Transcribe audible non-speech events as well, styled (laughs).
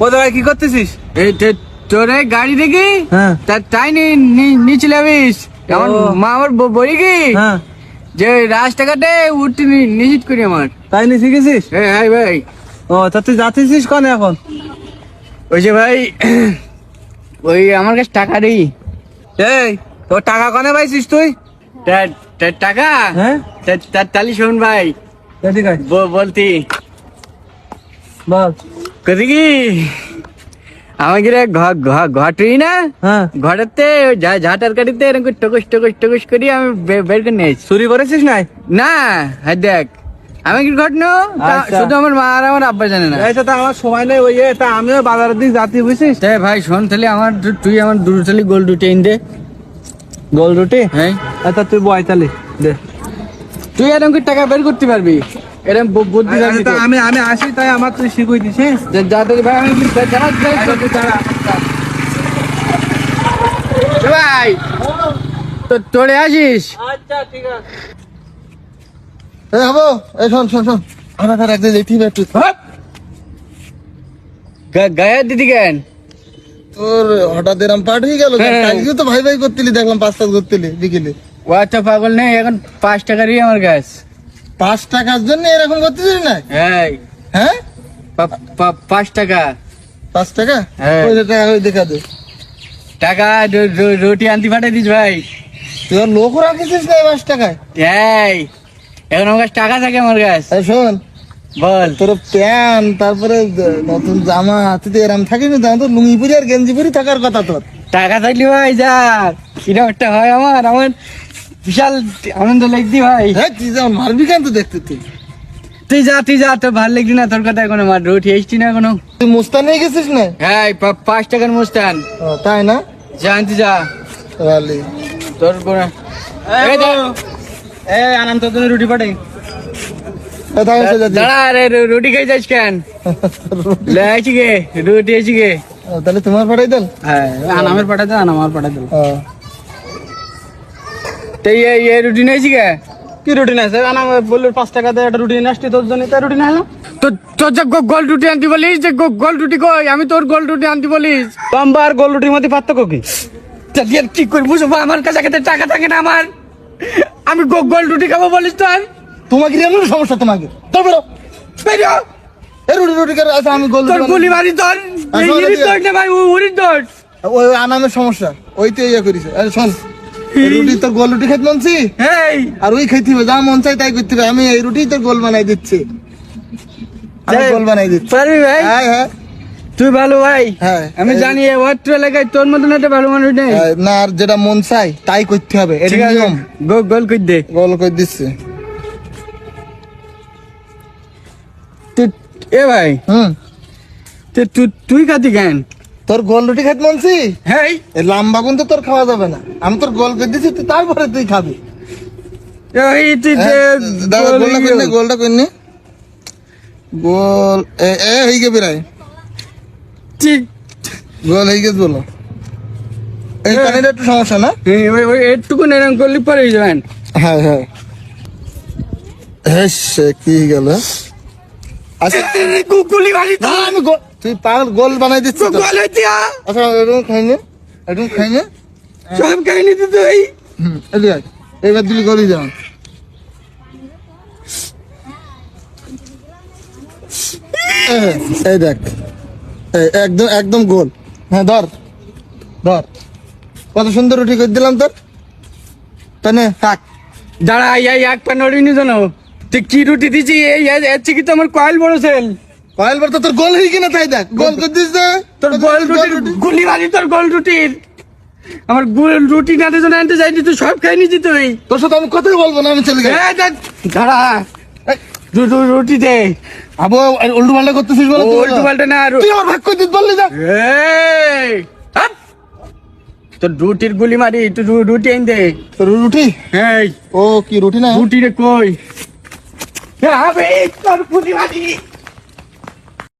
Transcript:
ও দাদা কি করতেছিস? এই তো- তোর এই গাড়ি দেখি? হ্যাঁ। তার তাই নি নি- নিচে লাভিস আমার মা আমার বলি কি? হ্যাঁ। যে রাস্তাঘাটে উঠতে নি- নিষেধ করি আমার। তাই নিয়ে শিখেছিস? এই হাই ভাই। ও তা তুই যাচ্ছিস কনে এখন? ওই যে ভাই ওই আমার কাছে টাকা নেই এই তোর টাকা কনে পাইছিস তুই? টাকা? হ্যাঁ। তাহলে শোন ভাই। ঠিক আছে বলতি। বল। কি আমাকে না? হ্যাঁ। এরকম টকুস টকুস টকুস করি আমি বে- বের করে নিয়েছি চুরি করেছিস নাই? না হ্যাঁ দেখ। আমি কি ঘটনো? আচ্ছা। শুধু আমার মা আর আমার আব্বা জানে না। এই তো আমার সময় নেই ওই তা আমিও বাজারের দিক বুঝছিস? তাই ভাই শোন তাহলে আমার তুই আমার দুটো তাহলে গোল রুটি এনে দে। গোল রুটি হ্যাঁ। আচ্ছা তুই বয় তাহলে দে। তুই এরকম কি টাকা বের করতে পারবি? এরকম বুদ্ধি আচ্ছা, থাকবি আমি আমি আসি তাই আমার তুই শিখুই দিস হ্যাঁ যা- যাতে ভাই আমি কি- দাঁড়া, দাঁড়া, দাঁড়া, দাঁড়া। এ ভাই তো তোরে আসিস? আচ্ছা ঠিক আছে। এই হব এই শোন শোন শোন। আমার তার একদিন যেতে একটু। গায়ের দিদি কেন? তোর হঠাৎ এরম পাঠ হয়ে গেল হ্যাঁ। তো ভাই ভাই করতিলি দেখলাম পাঁচ পাঁচ করতিলি বিকেলে। ও আচ্ছা পাগল নেই এখন পাঁচ টাকারই আমার গাছ পাঁচ টাকার জন্য এরকম করতেছিস না হ্যাঁ? হ্যাঁ পাঁচ টাকা। পাঁচ টাকা? হ্যাঁ। ওই টাকা ওই দেখা দে। টাকা রুটি আনতে পাঠিয়ে দিস ভাই। তুই লোক রাখিস না পাঁচ টাকায়? এই। এখন আমার কাছে টাকা থাকে আমার কাছে। শোন বল। তোর প্যান্ট তারপরে নতুন জামা তুই তো এরম থাকিস না তো লুঙ্গি পুরি আর গেঞ্জি পুরি থাকার কথা তোর। টাকা থাকলে ভাই যা কিরম একটা হয় আমার আমার বিশাল আনন্দ লাগতি ভাই। হ্যাঁ তুই যেমন মারবি কেন তো দেখতে তুই? তুই যা তুই যা তোর ভালো লাগলি না তোর কথা এখন আমার রুটি এসছি না এখনও। তুই মুস্তান নিয়ে গেছিস না? হ্যাঁ পাঁচ টাকার মুস্তান। তাই না? যা আনতে যা। ভালোই। তোর কোনো এই আনন্দ তুমি রুটি পাঠাই। দাঁড়া রে রুটি খাই যাস কেন? (laughs) রুটি আইছি গে। ও, তাহলে তোমার পাঠাই দেন? হ্যাঁ আনামের পাঠা দে আনামার পাঠাই দে। ও, তো এই রুটি নিয়েছি গে কি রুটি আনা বলল পাঁচ টাকা দিয়ে একটা রুটি নিয়ে আসছি তোর জন্য তাই রুটি না হলো? তো তোর যে গো- গোল রুটি আনতে বলিস যে গো- গোল রুটি কই? আমি তোর গোল রুটি আনতে বলিস। লম্বা আর গোল রুটির মধ্যে পার্থক্য কি? কি বুঝব আমার কাছে টাকা থাকে না আমার। আমি গো- গোল রুটি খাব বলিস তোর। তোমাকে এমন সমস্যা তোমাকে? তোর বেরো। রুটি রুটি করে আমি গোল তোর গুলি মারি তোর। এই না ভাই তোর ওই আনামের সমস্যা। ওই তো ইয়ে করিস আরে শোন। রুটি তোর গোল রুটি খেতে মনছি? এই আর ওই খাইতে হবে যা মন চাই তাই করতে হবে। আমি এই রুটি তোর গোল বানাই দিচ্ছি। আমি গোল বানাই দিচ্ছি। পারবি ভাই? হ্যাঁ হ্যাঁ। তুই ভালো ভাই। হ্যাঁ আমি জানি অত্র এলাকায় তোর মতন একটা ভালো মানুষ নেই। হ্যাঁ, না আর যেটা মন চাই তাই করতে হবে। আছে। নিয়ম। গোল কই দে। গোল করে দিচ্ছি। তুই এ ভাই। হুম। তুই তুই- তুই খাতি কেন? তোর গোল রুটি খেতে মনছি হ্যাঁ লম্বা কিন্তু তোর খাওয়া যাবে না। আমি তোর গোল করে দিচ্ছি তুই তারপরে তুই খাবি। হ্যাঁ, গোলটা ইয়ে- করনি গোল। এ হয়ে গে বেড়াই ঠিক গোল হয়ে গেছে বলো। এই কানেটা একটু সমস্যা না? ওই ওই একটুকু এরকম করলে পরে হয়ে যাবেন হ্যাঁ হ্যাঁ। হেস, কি গেল? আচ্ছা। কুকুলি না, আমি তুই পাগল গোল বানাই দিচ্ছি তো। গোল হইতে আচ্ছা এরকম খাইনি এরকম খাইনি সব কাহিনী তো তুই এদিকে আয়। এবার দিলি গলি যাও এই, এই দেখ এই, একদম একদম গোল। হ্যাঁ ধর ধর। কত সুন্দর রুটি করে দিলাম তোর। তানে থাক। দাঁড়া এই এই এক পান নড়িনি জানো তুই কি রুটি দিছি এই এই এর থেকে তো আমার কয়েল বড় সেল? বার তো তোর গোল হয়ে কিনা তাই দেখ। গোল করে দিস যে তোর গোল রুটির গুলি মারি তোর গোল রুটির। আমার গোল রুটি না দিয়ে আনতে যাইনি তুই সব খাই নিছি তুই। তোর সাথে আমি কথাই বলব না আমি চলে গেলাম এই দেখ, দাঁড়া। রুটি দে। আবু উল্টো পাল্টা করতেছিস বলে উল্টো পাল্টা না তুই আমার ভাগ করে দিতে বললি যা। এই, তোর রুটির গুলি মারি তুই রুটি এনে দে। তোর রুটি? এই। ও কি রুটি না? রুটি রে কই আবে, তোর গুলি মারি